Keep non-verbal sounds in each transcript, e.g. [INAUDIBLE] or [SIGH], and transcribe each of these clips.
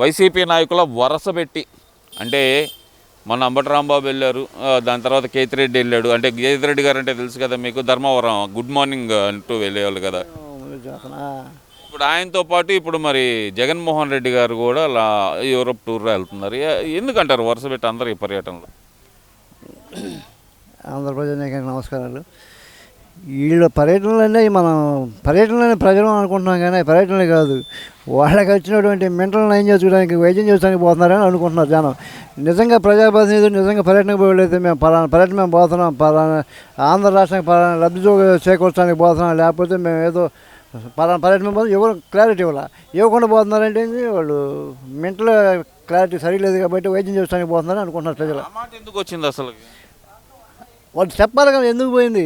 YCP నాయకుల వరస పెట్టి అంటే మన అంబటి రాంబాబు వెళ్ళారు దాని తర్వాత కేతిరెడ్డి వెళ్ళాడు. అంటే కేతిరెడ్డి గారు అంటే తెలుసు కదా మీకు ధర్మవరం గుడ్ మార్నింగ్ అంటూ వెళ్ళేవాళ్ళు కదా. ఇప్పుడు ఆయనతో పాటు ఇప్పుడు మరి జగన్మోహన్ రెడ్డి గారు కూడా అలా యూరోప్ టూర్లో వెళ్తున్నారు. ఎందుకంటారు వరుస పెట్టి అందరు ఈ పర్యటనలో? ఆంధ్రప్రదేశ్ నమస్కారాలు. వీళ్ళ పర్యటనలన్నీ మనం పర్యటనలోనే ప్రజలు అనుకుంటున్నాం కానీ పర్యటనలు పర్యటనలే కాదు. వాళ్ళకి వచ్చినటువంటి మెంటల్ నయం చేసుకోవడానికి వైద్యం చేసుకోవడానికి పోతున్నారని అనుకుంటున్నారు జనం. నిజంగా ప్రజాప్రతినిధులు నిజంగా పర్యటనకు పోయలేదు మేము పలానా పర్యటన మేము పోతున్నాం పలానా ఆంధ్ర రాష్ట్రానికి పలానా లబ్ధి చేకూర్చడానికి పోతున్నాం లేకపోతే మేము ఏదో పలానా పర్యటన పోతే ఎవరు క్లారిటీ ఇవ్వాల? ఇవ్వకుండా పోతున్నారంటే వాళ్ళు మెంటల్ క్లారిటీ సరిలేదు కాబట్టి వైద్యం చేసుకోవడానికి పోతున్నారని అనుకుంటున్నారు ప్రజలు. ఎందుకు వచ్చింది అసలు? వాళ్ళు చెప్పాలి కదా ఎందుకు పోయింది?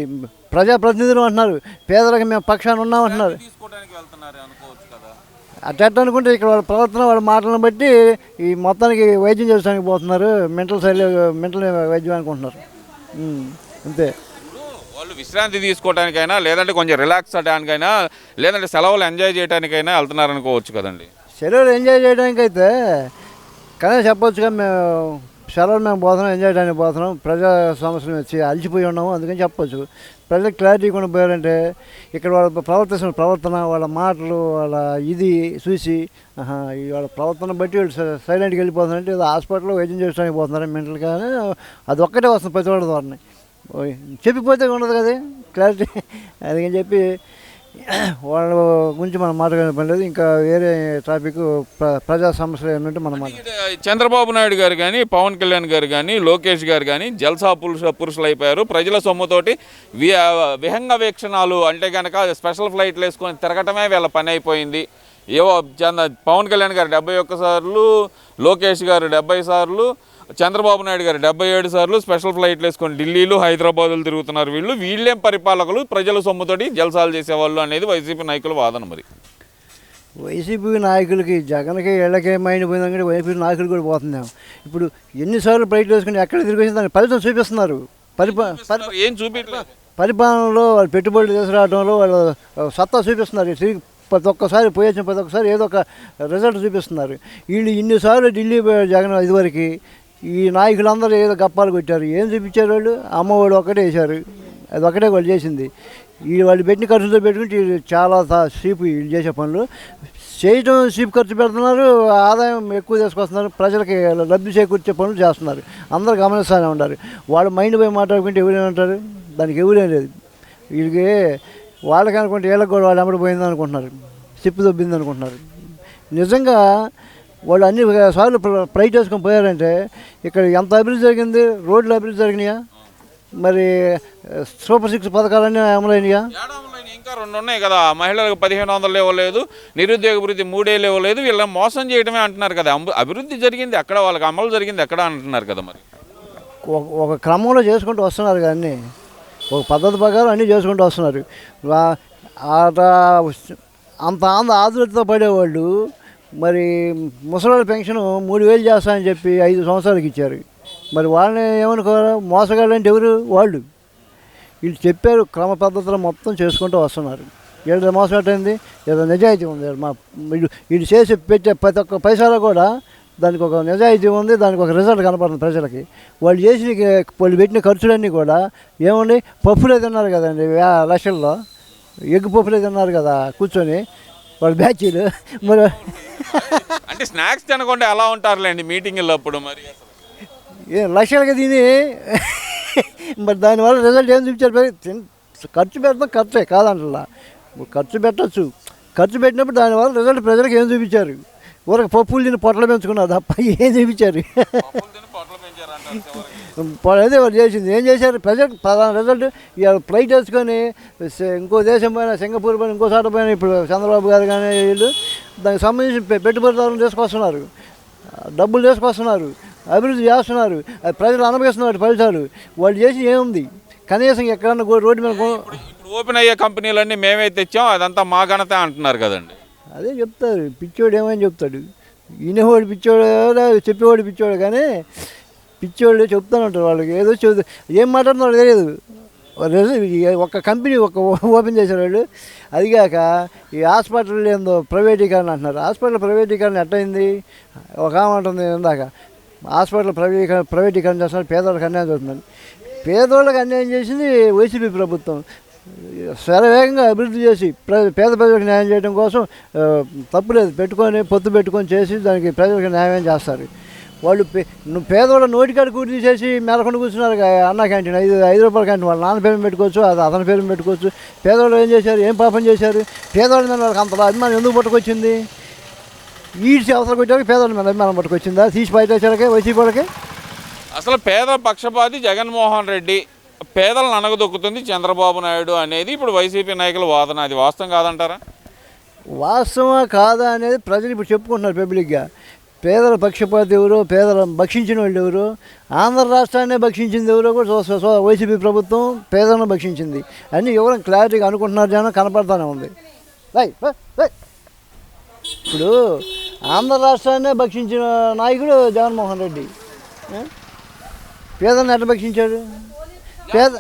ప్రజాప్రతినిధులు అంటున్నారు. పేదలకు మేము పక్షాన ఉన్నామంటున్నారు కదా. అట్ట అనుకుంటే ఇక్కడ వాళ్ళ ప్రవర్తన వాళ్ళ మాటలను బట్టి ఈ మొత్తానికి వైద్యం చేయడానికి పోతున్నారు. మెంటల్ శైలి మెంటల్ వైద్యం అనుకుంటున్నారు. అంతే. వాళ్ళు విశ్రాంతి తీసుకోవడానికైనా లేదంటే కొంచెం రిలాక్స్ అవడానికైనా లేదంటే సెలవులు ఎంజాయ్ చేయడానికైనా వెళ్తున్నారు అనుకోవచ్చు కదండి. సెలవులు ఎంజాయ్ చేయడానికి అయితే కానీ చెప్పొచ్చుగా మేము సెలవులు మేము పోతున్నాం ఎంజాయ్ చేయడానికి పోతున్నాం. ప్రజా సమస్యలు వచ్చి అలిచిపోయి ఉన్నాము. అందుకని చెప్పొచ్చు. ప్రజలకు క్లారిటీ కూడా పోయారంటే ఇక్కడ వాళ్ళ ప్రవర్తిస్తున్న ప్రవర్తన వాళ్ళ మాటలు వాళ్ళ ఇది చూసి వాళ్ళ ప్రవర్తన బట్టి వీళ్ళు సైలెంట్కి వెళ్ళిపోతున్నారంటే ఏదో హాస్పిటల్లో వైద్యం చేయడానికి పోతున్నారు మెంటల్ కానీ అది ఒక్కటే వస్తుంది ప్రతి వాళ్ళ ద్వారా చెప్పిపోతే ఉండదు కదా క్లారిటీ. [LAUGHS] అందుకని చెప్పి వాళ్ళ గురించి మనం మాట్లాడే పని లేదు. ఇంకా వేరే టాపిక్ ప్ర- ప్రజా సమస్యలు ఏమంటే మనం చంద్రబాబు నాయుడు గారు కానీ పవన్ కళ్యాణ్ గారు కానీ లోకేష్ గారు కానీ జల్సా పురుష పురుషులు అయిపోయారు ప్రజల సొమ్ముతోటి విహంగ వీక్షణాలు అంటే కనుక స్పెషల్ ఫ్లైట్లు వేసుకొని తిరగటమే వీళ్ళ పని అయిపోయింది. ఏవో చంద్ర పవన్ కళ్యాణ్ గారు డెబ్బై ఒక్క సార్లు లోకేష్ గారు డెబ్బై సార్లు చంద్రబాబు నాయుడు గారు డెబ్బై ఏడు సార్లు స్పెషల్ ఫ్లైట్లు వేసుకొని ఢిల్లీలో హైదరాబాద్లో తిరుగుతున్నారు. వీళ్ళు వీళ్ళేం పరిపాలకులు? ప్రజల సొమ్ముతోటి జల్సాలు చేసేవాళ్ళు అనేది వైసీపీ నాయకుల వాదన మరి. వైసీపీ నాయకులకి జగన్కి ఇళ్ళకి మైండ్ పోయిందంటే వైసీపీ నాయకులు కూడా పోతున్నాం. ఇప్పుడు ఎన్నిసార్లు బయట వేసుకుని ఎక్కడ తిరిగి దాని ఫలితం చూపిస్తున్నారు? పరిపా ఏం చూపించలేదు పరిపాలనలో వాళ్ళు పెట్టుబడులు తీసుకురావడంలో వాళ్ళు సత్తా చూపిస్తున్నారు. తిరిగి ప్రతి ఒక్కసారి పోయొచ్చిన ప్రతి ఒక్కసారి ఏదో ఒక రిజల్ట్ చూపిస్తున్నారు. వీళ్ళు ఇన్నిసార్లు ఢిల్లీ జగన్ ఇదివరకు. ఈ నాయకులందరూ ఏదో గప్పాలు కొట్టారు. ఏం చూపించారు వాళ్ళు? అమ్మఒడి ఒకటే వేశారు. అది ఒకటే వాళ్ళు చేసింది. ఈ వాళ్ళు పెట్టిన ఖర్చుతో పెట్టుకుంటే వీళ్ళు చాలా సీపు వీళ్ళు చేసే పనులు. చేయటం సీపు ఖర్చు పెడుతున్నారు. ఆదాయం ఎక్కువ తీసుకొస్తున్నారు. ప్రజలకి లబ్ధి చేకూర్చే పనులు చేస్తున్నారు. అందరూ గమనిస్తూనే ఉన్నారు. వాళ్ళు మైండ్ పోయి మాట్లాడుకుంటే ఎవరైనా ఉంటారు దానికి ఎవరేం లేదు. వీళ్ళకి వాళ్ళకి అనుకుంటే వీళ్ళకి కూడా వాళ్ళు అమ్మడిపోయింది అనుకుంటున్నారు. సిప్పు దొబ్బింది అనుకుంటున్నారు. నిజంగా వాళ్ళు అన్ని సార్లు ప్ర- ఫ్లైట్ వేసుకొని పోయారంటే ఇక్కడ ఎంత అభివృద్ధి జరిగింది? రోడ్లు అభివృద్ధి జరిగినాయా? మరి సూపర్ సిక్స్ పథకాలన్నీ అమలైనయా? ఇంకా రెండు ఉన్నాయి కదా. మహిళలకు పదిహేను వందలు ఇవ్వలేదు నిరుద్యోగ వృత్తి మూడేళ్ళు ఇవ్వలేదు వీళ్ళని మోసం చేయడమే అంటున్నారు కదా. అభివృద్ధి జరిగింది ఎక్కడ? వాళ్ళకి అమలు జరిగింది ఎక్కడ అంటున్నారు కదా మరి? ఒక క్రమంలో చేసుకుంటూ వస్తున్నారు కానీ ఒక పద్ధతి ప్రకారం అన్నీ చేసుకుంటూ వస్తున్నారు. అంత అంత ఆదులతో పడేవాళ్ళు మరి ముసలి పెన్షన్ మూడు వేలు చేస్తామని చెప్పి ఐదు సంవత్సరాలకి ఇచ్చారు. మరి వాళ్ళని ఏమనుకోరు మోసగాళ్ళు అంటే ఎవరు? వాళ్ళు. వీళ్ళు చెప్పారు క్రమ పద్ధతులు మొత్తం చేసుకుంటూ వస్తున్నారు. వీళ్ళ మోసం ఏంటైంది ఏదో నిజాయితీ ఉంది. మా వీళ్ళు వీళ్ళు చేసి పెట్టే ప్రతి ఒక్క పైసాలో కూడా దానికి ఒక నిజాయితీ ఉంది దానికి ఒక రిజల్ట్ కనపడుతుంది ప్రజలకి. వాళ్ళు చేసిన వాళ్ళు పెట్టిన ఖర్చులన్నీ కూడా ఏమండి? పప్పులే తిన్నారు కదండి లక్షల్లో. ఎగ్గు పప్పులే తిన్నారు కదా కూర్చొని. వాళ్ళ బ్యాచీలు మరి అంటే స్నాక్స్ తినకుండా ఎలా ఉంటారులేండి మీటింగ్లో అప్పుడు మరి. ఏ లక్షలుగా తిని. మరి దానివల్ల రిజల్ట్ ఏం చూపించారు ఖర్చు పెడతాం ఖర్చే కాదంటలా. ఖర్చు పెట్టచ్చు. ఖర్చు పెట్టినప్పుడు దానివల్ల రిజల్ట్ ప్రజలకు ఏం చూపించారు? ఊరకు పప్పులు తిని పొట్టలు పెంచుకున్నారు తప్ప ఏం చూపించారు? అదే వాళ్ళు చేసింది. ఏం చేశారు? ప్రజెంట్ ప్రధాన రిజల్ట్ ఇవాళ ఫ్లైట్ వేసుకొని ఇంకో దేశం పైన సింగపూర్ పైన ఇంకో చోట పైన ఇప్పుడు చంద్రబాబు గారు కానీ వీళ్ళు దానికి సంబంధించిన పెట్టుబడిదారులు తీసుకొస్తున్నారు. డబ్బులు తీసుకొస్తున్నారు. అభివృద్ధి చేస్తున్నారు. అది ప్రజలు అనుభవిస్తున్నారు ఫలితాలు. వాళ్ళు చేసి ఏముంది? కనీసం ఎక్కడన్నా రోడ్డు మీద ఓపెన్ అయ్యే కంపెనీలన్నీ మేమే తెచ్చాం. అదంతా మా ఘనత అంటున్నారు కదండి. అదే చెప్తారు. పిచ్చోడు ఏమని చెప్తాడు? ఈయనవాడు పిచ్చోడు చెప్పేవాడు పిచ్చోడు కానీ పిచ్చోళ్ళు చెప్తాను ఉంటారు వాళ్ళకి. ఏదో చెబుతా ఏం మాట్లాడుతున్నారో తెలియదు. ఒక కంపెనీ ఒక ఓపెన్ చేశారు వాళ్ళు. అదిగాక ఈ హాస్పిటల్ ఏందో ప్రైవేటీకరణ అంటున్నారు. హాస్పిటల్ ప్రైవేటీకరణ ఎట్టయింది ఒక ఆమె ఉంటుంది ఇందాక. హాస్పిటల్ ప్రైవేటీకరణ ప్రైవేటీకరణ చేస్తున్నారు పేదవాళ్ళకి అన్యాయం జరుగుతుంది. పేదవాళ్ళకి అన్యాయం చేసింది వైసీపీ ప్రభుత్వం. శరవేగంగా అభివృద్ధి చేసి పేద ప్రజలకు న్యాయం చేయడం కోసం తప్పులేదు పెట్టుకొని పొత్తు పెట్టుకొని చేసి దానికి ప్రజలకు న్యాయం చేస్తారు. వాళ్ళు పేదవాళ్ళ నోటికాడ కూడి తీసేసి మేలకొండ కూర్చున్నారు అన్న క్యాంటీన్ ఐదు ఐదు రూపాయల క్యాంటీన్. వాళ్ళ నాన్న పేరు పెట్టుకోవచ్చు అది అతని పేరు పెట్టుకోవచ్చు. పేదవాళ్ళు ఏం చేశారు ఏం పాపం చేశారు? పేదవాళ్ళ మీద వాళ్ళకి అంత అభిమానం ఎందుకు పట్టుకొచ్చింది? ఈడ్చి అవసరం కొట్టాక పేదవాళ్ళ మీద అభిమానం పట్టుకొచ్చిందా? తీసి బయట వచ్చారకే వైసీపీ వాళ్ళకి? అసలు పేద పక్షపాతి జగన్మోహన్ రెడ్డి పేదలను అనగదొక్కుతుంది చంద్రబాబు నాయుడు అనేది ఇప్పుడు వైసీపీ నాయకుల వాదన. అది వాస్తవం కాదంటారా? వాస్తవమా కాదా అనేది ప్రజలు ఇప్పుడు చెప్పుకుంటున్నారు పబ్లిక్గా. పేదల పక్షపాతి ఎవరు పేదల భక్షించిన వాళ్ళు ఎవరు? ఆంధ్ర రాష్ట్రాన్ని భక్షించింది ఎవరో కూడా వైసీపీ ప్రభుత్వం పేదలను భక్షించింది. అన్నీ ఎవరైనా క్లారిటీగా అనుకుంటున్నారు జనం కనపడతానే ఉంది. ఇప్పుడు ఆంధ్ర రాష్ట్రాన్నే భక్షించిన నాయకుడు జగన్మోహన్ రెడ్డి. పేదలను ఎట్లా భక్షించాడు? పేద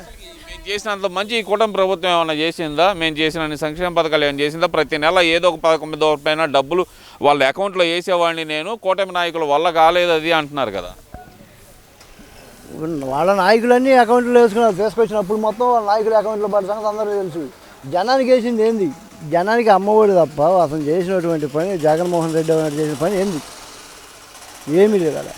చేసినంత మంచి ఈ కూటమి ప్రభుత్వం ఏమైనా చేసిందా? మేము చేసిన సంక్షేమ పథకాలు ఏమైనా చేసిందా? ప్రతి నెల ఏదో ఒక పథకం మీద డబ్బులు వాళ్ళ అకౌంట్లో వేసేవాడిని నేను కూటమి నాయకుల వల్ల కాలేదు అది అంటున్నారు కదా. వాళ్ళ నాయకులన్నీ అకౌంట్లో వేసుకున్నారు తీసుకొచ్చినప్పుడు మొత్తం వాళ్ళ నాయకుల అకౌంట్లో పడ్డ సంగతి అందరూ తెలుసు. జనానికి వేసింది ఏంది? జనానికి అమ్మఒడి తప్ప అతను చేసినటువంటి పని జగన్మోహన్ రెడ్డి గారు చేసిన పని ఏంది? ఏమీ లేదు అలా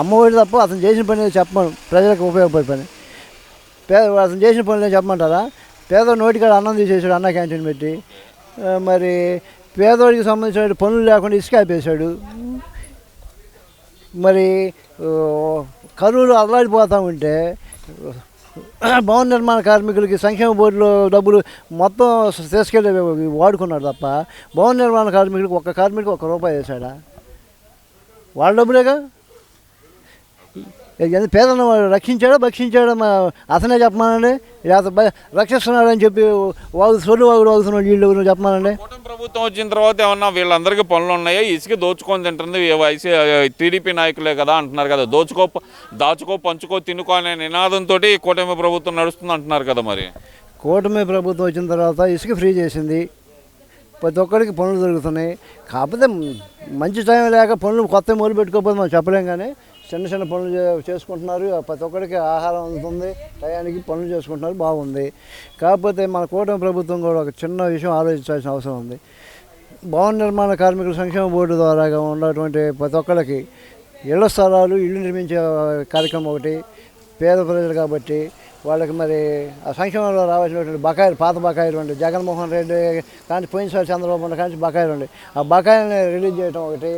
అమ్మఒడి తప్ప అతను చేసిన పని ఏదో చెప్పమను ప్రజలకు ఉపయోగపడే పని. పేద అతను చేసిన పనులు చెప్పమంటారా? పేద నోటికాడ అన్నం తీసేసాడు అన్న క్యాంటీన్ పెట్టి. మరి పేదవాడికి సంబంధించిన పనులు లేకుండా ఇసుక ఆపేశాడు. మరి కరువులు అల్లాడిపోతూ ఉంటే భవన నిర్మాణ కార్మికులకి సంక్షేమ బోర్డులో డబ్బులు మొత్తం తీసుకెళ్ళి వాడుకున్నాడు తప్ప భవన నిర్మాణ కార్మికులకు ఒక్క కార్మికుడికి ఒక్క రూపాయి వేశాడా? వాళ్ళ డబ్బులేగా? పేదలను వాడు రక్షించాడా భక్షించాడా? మా అతనే చెప్పమానండి. లేకపోతే బ- రక్షిస్తున్నాడని చెప్పి వాగు సొల్లు వాగుడు వాగుతున్నాడు వీళ్ళు చెప్పమానండి. కూటమి ప్రభుత్వం వచ్చిన తర్వాత ఏమన్నా వీళ్ళందరికీ పనులు ఉన్నాయా? ఇసుక దోచుకొని తింటుంది. వైసీ టీడీపీ నాయకులే కదా అంటున్నారు కదా. దోచుకో దాచుకో పంచుకో తినుకో అనే నినాదంతో కూటమి ప్రభుత్వం నడుస్తుంది అంటున్నారు కదా మరి. కూటమి ప్రభుత్వం వచ్చిన తర్వాత ఇసుక ఫ్రీ చేసింది. ప్రతి ఒక్కరికి పనులు దొరుకుతున్నాయి. కాకపోతే మంచి టైం లేక పనులు కొత్త మొదలు పెట్టుకోకపోతే మనం చెప్పలేం కానీ చిన్న చిన్న పనులు చేసుకుంటున్నారు. ప్రతి ఒక్కరికి ఆహారం అందుతుంది టయానికి పనులు చేసుకుంటున్నారు. బాగుంది. కాకపోతే మన కూటమి ప్రభుత్వం కూడా ఒక చిన్న విషయం ఆలోచించాల్సిన అవసరం ఉంది. భవన నిర్మాణ కార్మికుల సంక్షేమ బోర్డు ద్వారా ఉన్నటువంటి ప్రతి ఒక్కరికి ఇళ్ళ స్థలాలు ఇల్లు నిర్మించే కార్యక్రమం ఒకటి పేద ప్రజలు కాబట్టి వాళ్ళకి మరి ఆ సంక్షేమంలో రావాల్సినటువంటి బకాయిలు పాత బకాయిలు ఉండే జగన్మోహన్ రెడ్డి కానీ పోయినసారి చంద్రబాబు కానీ బకాయిలు ఉండే ఆ బకాయిల్ని రిలీజ్ చేయడం ఒకటి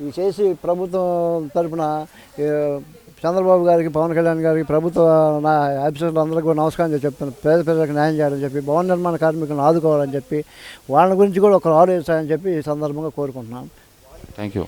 ఇవి చేసి ప్రభుత్వం తరపున చంద్రబాబు గారికి పవన్ కళ్యాణ్ గారికి ప్రభుత్వ నా ఆఫీసర్లు అందరికీ కూడా నమస్కారం చేసి చెప్తాను పేద ప్రజలకు న్యాయం చేయాలని చెప్పి భవన నిర్మాణ కార్మికులను ఆదుకోవాలని చెప్పి వాళ్ళ గురించి కూడా ఒకరు ఆలోచించాలని చెప్పి ఈ సందర్భంగా కోరుకుంటున్నాను థ్యాంక్ యూ